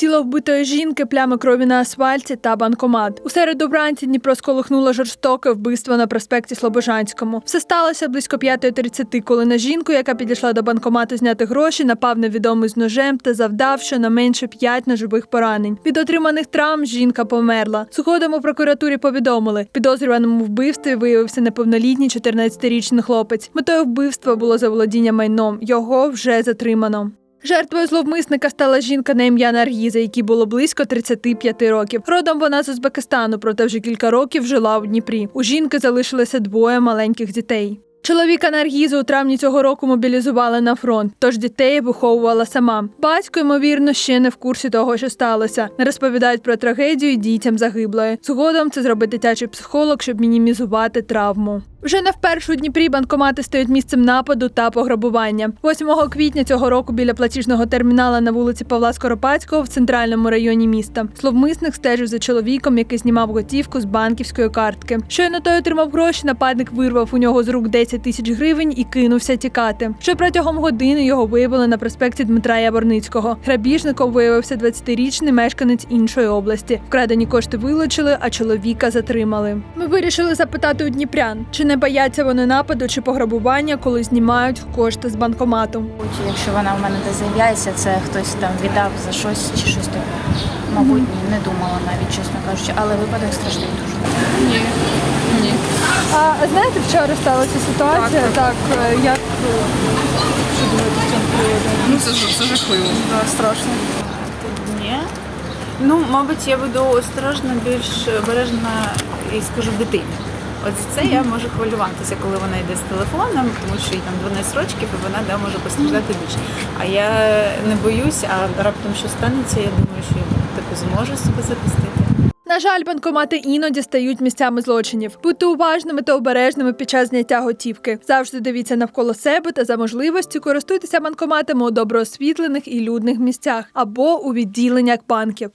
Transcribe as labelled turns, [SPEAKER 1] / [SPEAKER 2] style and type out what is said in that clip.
[SPEAKER 1] тіло вбитої жінки, плями крові на асфальті та банкомат. У середу вранці Дніпро сколихнуло жорстоке вбивство на проспекті Слобожанському. Все сталося близько 5.30, коли на жінку, яка підійшла до банкомату зняти гроші, напав невідомий з ножем та завдав щонайменше 5 ножових поранень. Від отриманих травм жінка померла. Згодом у прокуратурі повідомили, підозрюваному вбивстві виявився неповнолітній 14-річний хлопець. Метою вбивства було заволодіння майном. Його вже затримано. Жертвою зловмисника стала жінка на ім'я Наргіза, якій було близько 35 років. Родом вона з Узбекистану, проте вже кілька років жила у Дніпрі. У жінки залишилося двоє маленьких дітей. Чоловіка Наргізу у травні цього року мобілізували на фронт, тож дітей виховувала сама. Батько, ймовірно, ще не в курсі того, що сталося. Не розповідають про трагедію дітям загиблої. Згодом це зробить дитячий психолог, щоб мінімізувати травму. Вже не вперше у Дніпрі банкомати стають місцем нападу та пограбування. 8 квітня цього року біля платіжного термінала на вулиці Павла Скоропадського в центральному районі міста. Словмисник стежив за чоловіком, який знімав готівку з банківської картки. Щойно той отримав гроші, нападник вирвав у нього з рук 10 тисяч гривень і кинувся тікати. Ще протягом години його виявили на проспекті Дмитра Яворницького. Грабіжником виявився 20-річний мешканець іншої області. Вкрадені кошти вилучили, а чоловіка затримали. Ми вирішили запитати у дніпрян, чи не бояться вони нападу чи пограбування, коли знімають кошти з банкомату.
[SPEAKER 2] Якщо вона в мене десь з'являється, це хтось там віддав за щось чи щось таке. Мабуть, ні, не думала навіть, чесно кажучи, але випадок страшний дуже.
[SPEAKER 3] Ні. Ні.
[SPEAKER 1] А знаєте, вчора сталася ситуація? Так, е, як що думаєте з цього приводу?
[SPEAKER 3] Ну це ж це жахливо.
[SPEAKER 1] Да, страшно.
[SPEAKER 4] Ні. Ну, мабуть, я буду осторожна, більш обережна і скажу дитині. От це я можу хвилюватися, коли вона йде з телефоном, тому що їй там 12 років і вона да, може постраждати більше. А я не боюсь, а раптом що станеться, я думаю, що я типу, зможу себе захистити.
[SPEAKER 1] На жаль, банкомати іноді стають місцями злочинів. Будьте уважними та обережними під час зняття готівки. Завжди дивіться навколо себе та за можливості користуйтеся банкоматами у доброосвітлених і людних місцях або у відділеннях банків.